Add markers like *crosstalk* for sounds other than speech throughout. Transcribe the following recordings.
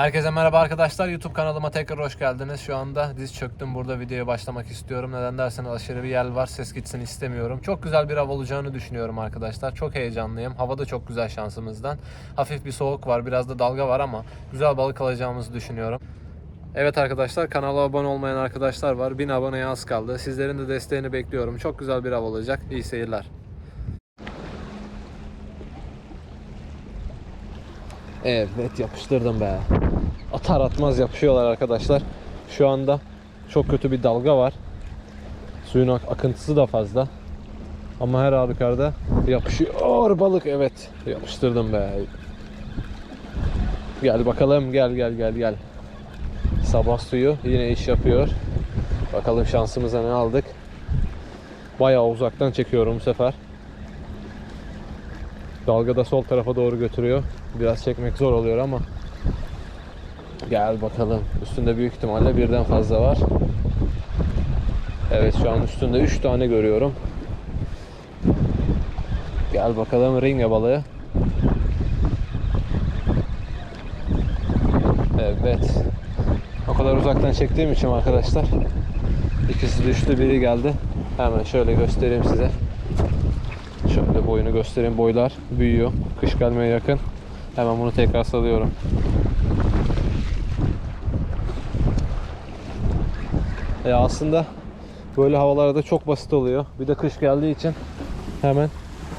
Herkese merhaba arkadaşlar. YouTube kanalıma tekrar hoş geldiniz. Şu anda diz çöktüm. Burada videoya başlamak istiyorum. Neden derseniz aşırı bir yel var. Ses gitsin istemiyorum. Çok güzel bir hava olacağını düşünüyorum arkadaşlar. Çok heyecanlıyım. Hava da çok güzel şansımızdan. Hafif bir soğuk var. Biraz da dalga var ama güzel balık alacağımızı düşünüyorum. Evet arkadaşlar kanala abone olmayan arkadaşlar var. 1000 aboneye az kaldı. Sizlerin de desteğini bekliyorum. Çok güzel bir hava olacak. İyi seyirler. Evet yapıştırdım be. Atar atmaz yapışıyorlar arkadaşlar. Şu anda çok kötü bir dalga var. Suyun ak- akıntısı da fazla. Ama her halükarda yapışıyor balık evet. Yapıştırdım be. Gel bakalım gel gel gel gel. Sabah suyu yine iş yapıyor. Bakalım şansımıza ne aldık. Bayağı uzaktan çekiyorum bu sefer. Dalga da sol tarafa doğru götürüyor. Biraz çekmek zor oluyor ama Gel bakalım. Üstünde büyük ihtimalle birden fazla var. Evet şu an üstünde 3 tane görüyorum. Gel bakalım ringe balığı. Evet. O kadar uzaktan çektiğim için arkadaşlar. İkisi düştü biri geldi. Hemen şöyle göstereyim size. Şöyle boyunu göstereyim. Boylar büyüyor. Kış gelmeye yakın. Hemen bunu tekrar salıyorum. E aslında böyle havalarda çok basit oluyor. Bir de kış geldiği için hemen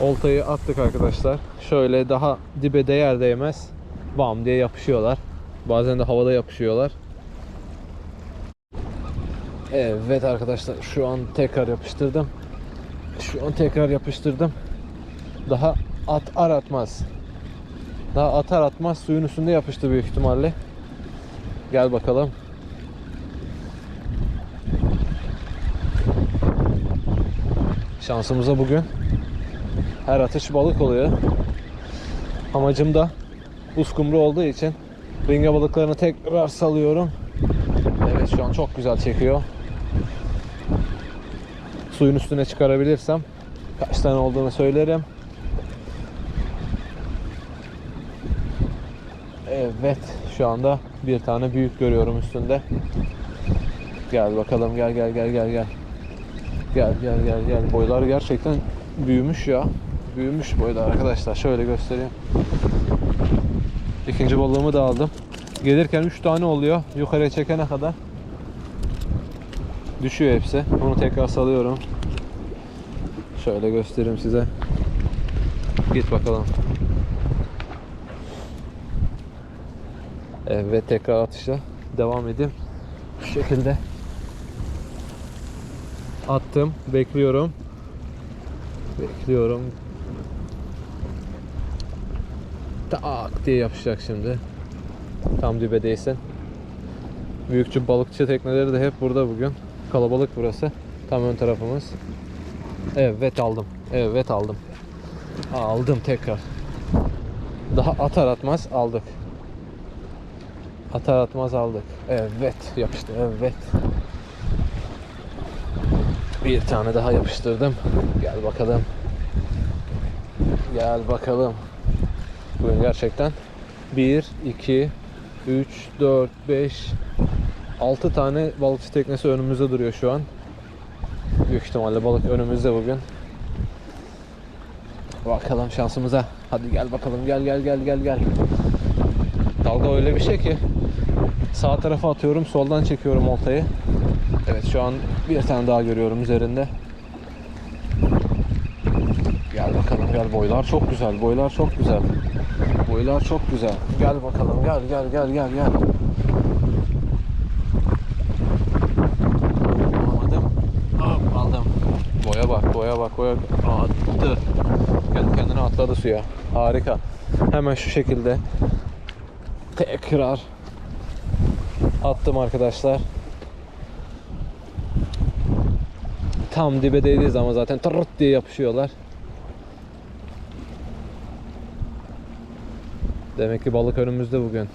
oltayı attık arkadaşlar. Şöyle daha dibe değer değmez bam diye yapışıyorlar. Bazen de havada yapışıyorlar. Evet arkadaşlar şu an tekrar yapıştırdım. Şu an tekrar yapıştırdım. Daha at ar atmaz. Daha atar atmaz suyun üstünde yapıştı büyük ihtimalle. Gel bakalım. Şansımıza bugün her atış balık oluyor. Amacım da uskumru olduğu için ringe balıklarını tekrar salıyorum. Evet şu an çok güzel çekiyor. Suyun üstüne çıkarabilirsem kaç tane olduğunu söylerim. Evet şu anda bir tane büyük görüyorum üstünde. Gel bakalım gel gel gel gel gel. Gel gel gel gel. Boylar gerçekten büyümüş ya. Büyümüş boylar arkadaşlar. Şöyle göstereyim. İkinci balığımı da aldım. Gelirken 3 tane oluyor. Yukarıya çekene kadar. Düşüyor hepsi. Bunu tekrar salıyorum. Şöyle göstereyim size. Git bakalım. Evet tekrar atışa devam edeyim. Bu şekilde attım. Bekliyorum. Bekliyorum. Tak diye yapışacak şimdi. Tam dibe değsin. Büyükçü balıkçı tekneleri de hep burada bugün. Kalabalık burası. Tam ön tarafımız. Evet aldım. Evet aldım. Aldım tekrar. Daha atar atmaz aldık. Atar atmaz aldık. Evet yapıştı. Evet. Bir tane daha yapıştırdım. Gel bakalım. Gel bakalım. Bugün gerçekten 1, 2, 3, 4, 5, 6 tane balıkçı teknesi önümüzde duruyor şu an. Büyük ihtimalle balık önümüzde bugün. Bakalım şansımıza. Hadi gel bakalım. Gel gel gel gel gel. Dalga öyle bir şey ki sağ tarafa atıyorum, soldan çekiyorum oltayı. Evet şu an bir tane daha görüyorum üzerinde. Gel bakalım gel boylar çok güzel boylar çok güzel. Boylar çok güzel. Gel bakalım gel gel gel gel gel. Attı. Kendi atladı suya. Harika. Hemen şu şekilde tekrar attım arkadaşlar. Tam dibe değdiği zaman zaten tırırt diye yapışıyorlar. Demek ki balık önümüzde bugün.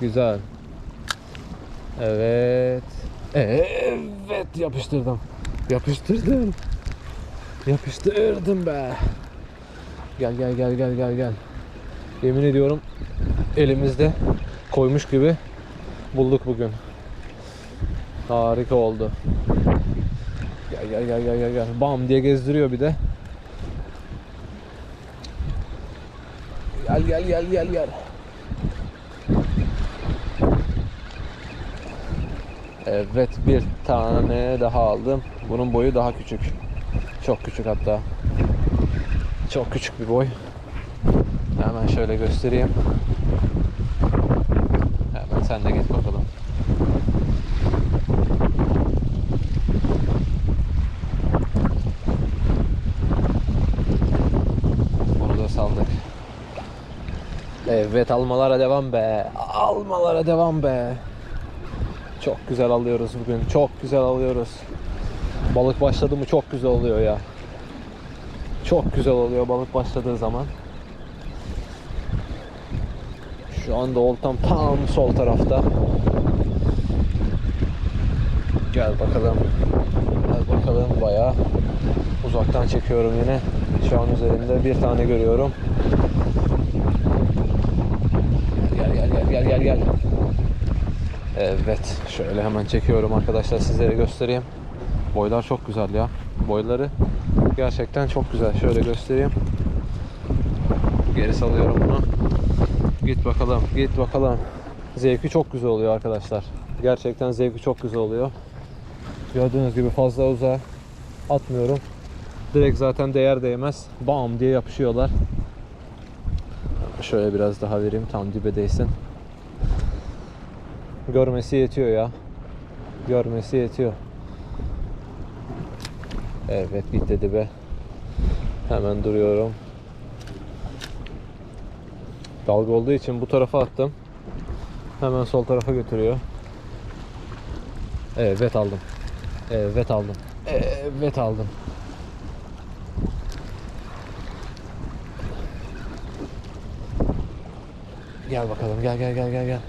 Güzel. Evet. Evet yapıştırdım. Yapıştırdım. Yapıştırdım be. Gel gel gel gel gel gel. Yemin ediyorum elimizde koymuş gibi bulduk bugün. Harika oldu. Gel gel gel gel gel gel. Bam diye gezdiriyor bir de. Gel gel gel gel gel. Evet bir tane daha aldım. Bunun boyu daha küçük. Çok küçük hatta. Çok küçük bir boy. Hemen şöyle göstereyim. Hemen sen de git bakalım. Bunu da saldık. Evet almalara devam be. Almalara devam be. Çok güzel alıyoruz bugün. Çok güzel alıyoruz. Balık başladı mı çok güzel oluyor ya. Çok güzel oluyor balık başladığı zaman. Şu anda oltam tam sol tarafta. Gel bakalım. Gel bakalım bayağı uzaktan çekiyorum yine. Şu an üzerinde bir tane görüyorum. Gel gel gel gel gel gel. Evet, şöyle hemen çekiyorum arkadaşlar sizlere göstereyim. Boylar çok güzel ya. Boyları gerçekten çok güzel. Şöyle göstereyim. Geri salıyorum bunu. Git bakalım, git bakalım. Zevki çok güzel oluyor arkadaşlar. Gerçekten zevki çok güzel oluyor. Gördüğünüz gibi fazla uzağa atmıyorum. Direkt zaten değer değmez. Bam diye yapışıyorlar. Şöyle biraz daha vereyim tam dibe değsin. Görmesi yetiyor ya. Görmesi yetiyor. Evet git dedi be. Hemen duruyorum. Dalga olduğu için bu tarafa attım. Hemen sol tarafa götürüyor. Evet aldım. Evet aldım. Evet aldım. Gel bakalım gel gel gel gel gel.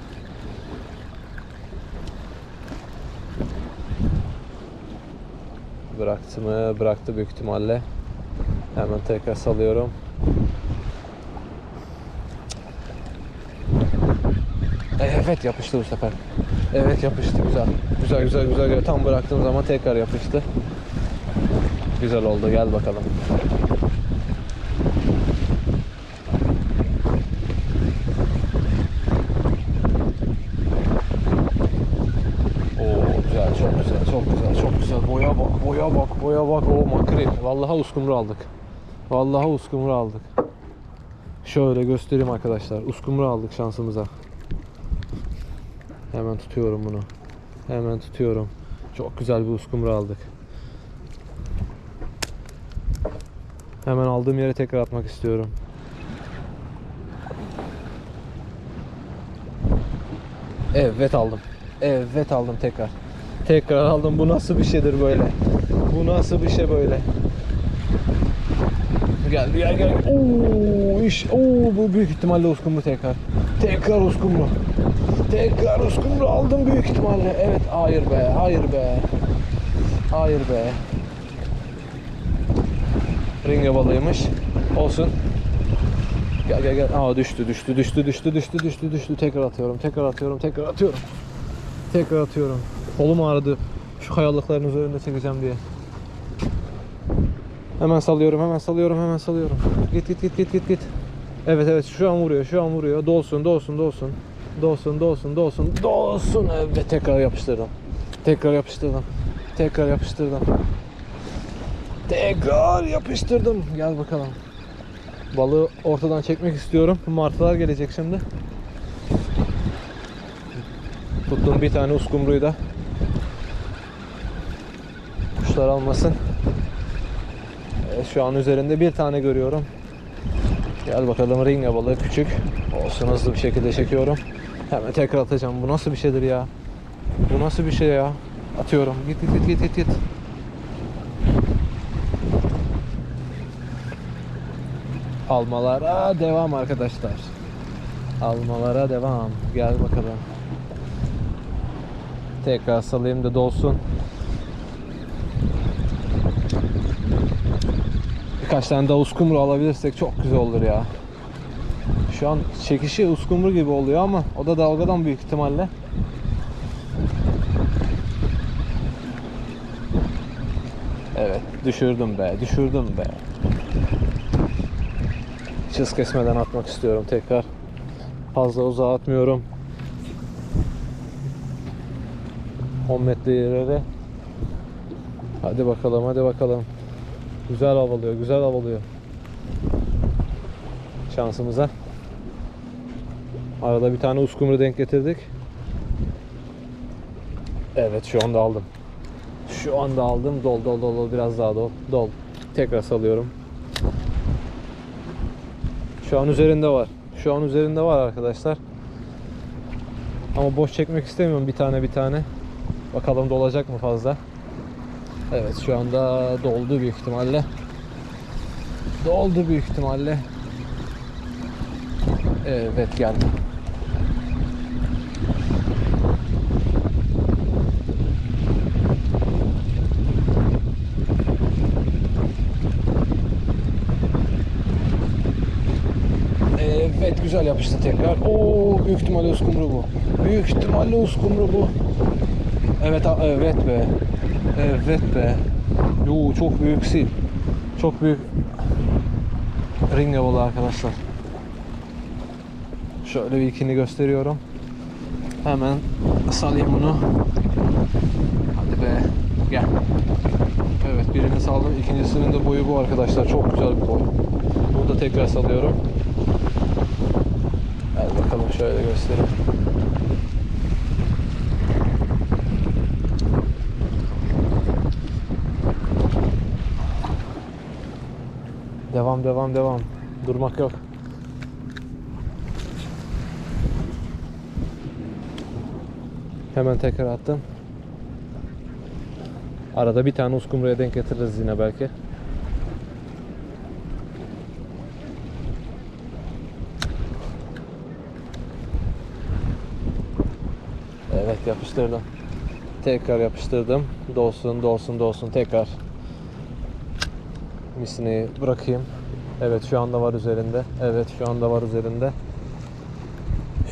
Bıraktı mı? Bıraktı büyük ihtimalle. Hemen tekrar salıyorum. Evet yapıştı bu sefer. Evet yapıştı güzel. Güzel güzel güzel. Tam bıraktığım zaman tekrar yapıştı. Güzel oldu. Gel bakalım. Oo güzel, çok güzel, çok güzel, çok güzel. Boya bak, boya bak, boya bak. O makri. Vallahi uskumru aldık. Vallahi uskumru aldık. Şöyle göstereyim arkadaşlar. Uskumru aldık şansımıza. Hemen tutuyorum bunu. Hemen tutuyorum. Çok güzel bir uskumru aldık. Hemen aldığım yere tekrar atmak istiyorum. Evet aldım. Evet aldım tekrar. Tekrar aldım. Bu nasıl bir şeydir böyle? Bu nasıl bir şey böyle? Gel gel gel. Oo iş. Oo bu büyük ihtimalle uskumru tekrar. Tekrar uskumru. Tekrar uskumru aldım büyük ihtimalle. Evet hayır be. Hayır be. Hayır be. Ringe balığıymış. Olsun. Gel gel gel. Aa düştü düştü düştü düştü düştü düştü düştü. Tekrar atıyorum. Tekrar atıyorum. Tekrar atıyorum. Tekrar atıyorum. Kolum ağrıdı. Şu kayalıkların üzerinde çekeceğim diye. Hemen salıyorum, hemen salıyorum, hemen salıyorum. Git git git git git git. Evet evet şu an vuruyor, şu an vuruyor. Dolsun, dolsun, dolsun. Dolsun, dolsun, dolsun, dolsun. Evet tekrar yapıştırdım. Tekrar yapıştırdım. Tekrar yapıştırdım. Tekrar yapıştırdım. Gel bakalım. Balığı ortadan çekmek istiyorum. Martılar gelecek şimdi. Tuttum bir tane uskumruyu da. Kuşlar almasın. Evet, şu an üzerinde bir tane görüyorum. Gel bakalım ringa balığı küçük. Olsun hızlı bir şekilde çekiyorum. Hemen tekrar atacağım. Bu nasıl bir şeydir ya? Bu nasıl bir şey ya? Atıyorum. Git git git git git git. Almalara devam arkadaşlar. Almalara devam. Gel bakalım. Tekrar salayım da dolsun. Birkaç tane daha uskumru alabilirsek çok güzel olur ya. Şu an çekişi uskumru gibi oluyor ama o da dalgadan büyük ihtimalle. Evet düşürdüm be düşürdüm be. Hiç kesmeden atmak istiyorum tekrar. Fazla uzağa atmıyorum. 10 metre ileri. Hadi bakalım hadi bakalım. Güzel havalıyor güzel havalıyor. Şansımıza. Arada bir tane uskumru denk getirdik. Evet şu anda aldım. Şu anda aldım. Dol dol dol dol biraz daha dol. Dol. Tekrar salıyorum. Şu an üzerinde var. Şu an üzerinde var arkadaşlar. Ama boş çekmek istemiyorum bir tane bir tane. Bakalım dolacak mı fazla. Evet şu anda doldu büyük ihtimalle. Doldu büyük ihtimalle. Evet geldi. Evet güzel yapıştı tekrar. Oo büyük ihtimalle uskumru bu. Büyük ihtimalle uskumru bu. Evet evet be. Evet be. Yo çok büyük sil. Çok büyük ring balığı arkadaşlar. Şöyle bir ikini gösteriyorum. Hemen salayım bunu. Hadi be. Gel. Evet birini saldım. İkincisinin de boyu bu arkadaşlar. Çok güzel bir boy. Bunu da tekrar salıyorum. Gel bakalım şöyle göstereyim. Devam devam devam. Durmak yok. Hemen tekrar attım. Arada bir tane uskumruya denk getiririz yine belki. Evet yapıştırdım. Tekrar yapıştırdım. Dolsun dolsun dolsun tekrar. Misini bırakayım. Evet şu anda var üzerinde. Evet şu anda var üzerinde.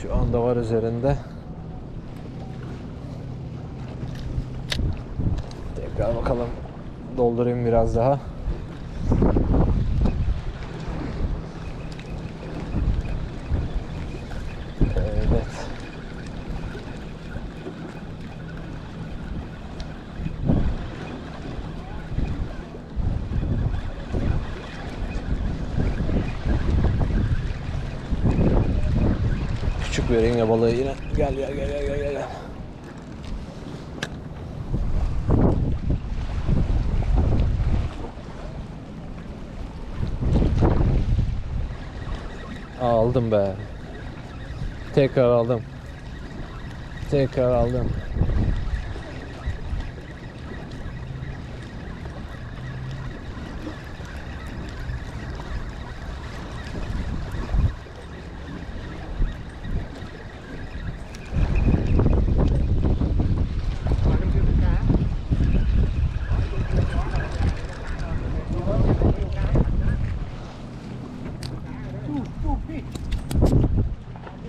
Şu anda var üzerinde. Tekrar bakalım. Doldurayım biraz daha. Evet. Küçük bir ringe balığı yine. Gel gel gel gel gel. Aldım be. Tekrar aldım. Tekrar aldım.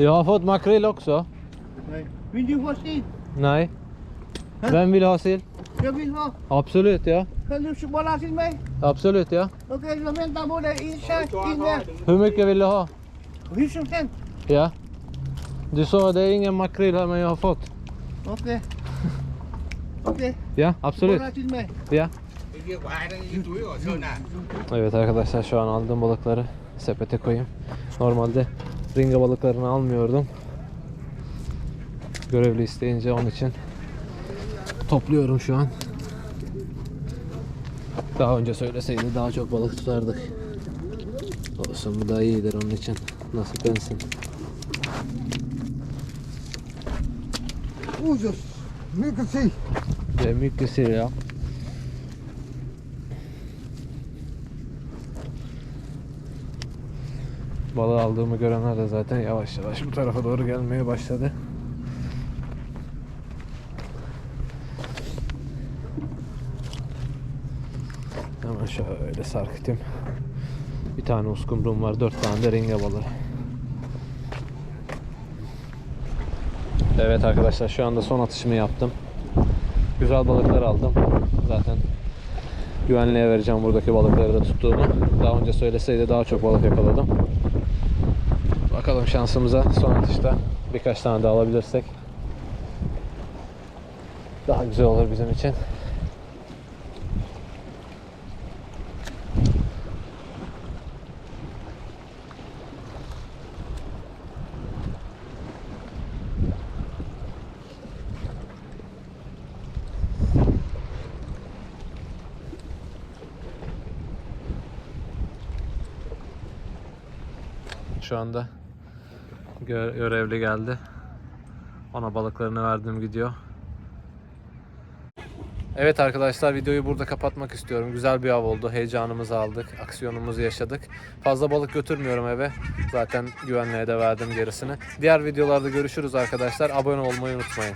Jag har fått makrill också. Nej. Vill du ha sill? Nej. Vem vill ha sill? Jag vill ha. Absolut ja. Kan du bara till mig? Absolut ja. Okej, jag väntar på dig. Inne. Hur mycket vill du ha? Hur som helst. Ja. Du sa det är ingen makrill här men jag har fått. Okej. *laughs* Okej, Ja absolut. bara till mig. Ja. Evet arkadaşlar şu an aldığım balıkları sepete koyayım. Normalde ringa balıklarını almıyordum. Görevli isteyince onun için topluyorum şu an. Daha önce söyleseydi daha çok balık tutardık. Olsun bu da iyidir onun için. Nasiplensin. Ujos. Mycket sill. Det är balığı aldığımı görenler de zaten yavaş yavaş bu tarafa doğru gelmeye başladı. Hemen şöyle sarkıtayım. Bir tane uskumrum var, dört tane de ringa balığı. Evet arkadaşlar şu anda son atışımı yaptım. Güzel balıklar aldım. Zaten güvenliğe vereceğim buradaki balıkları da tuttuğumu. Daha önce söyleseydi daha çok balık yakaladım. Bakalım şansımıza son atışta birkaç tane daha alabilirsek daha güzel olur bizim için. Şu anda görevli geldi. Ona balıklarını verdim gidiyor. Evet arkadaşlar videoyu burada kapatmak istiyorum. Güzel bir av oldu. Heyecanımızı aldık. Aksiyonumuzu yaşadık. Fazla balık götürmüyorum eve. Zaten güvenliğe de verdim gerisini. Diğer videolarda görüşürüz arkadaşlar. Abone olmayı unutmayın.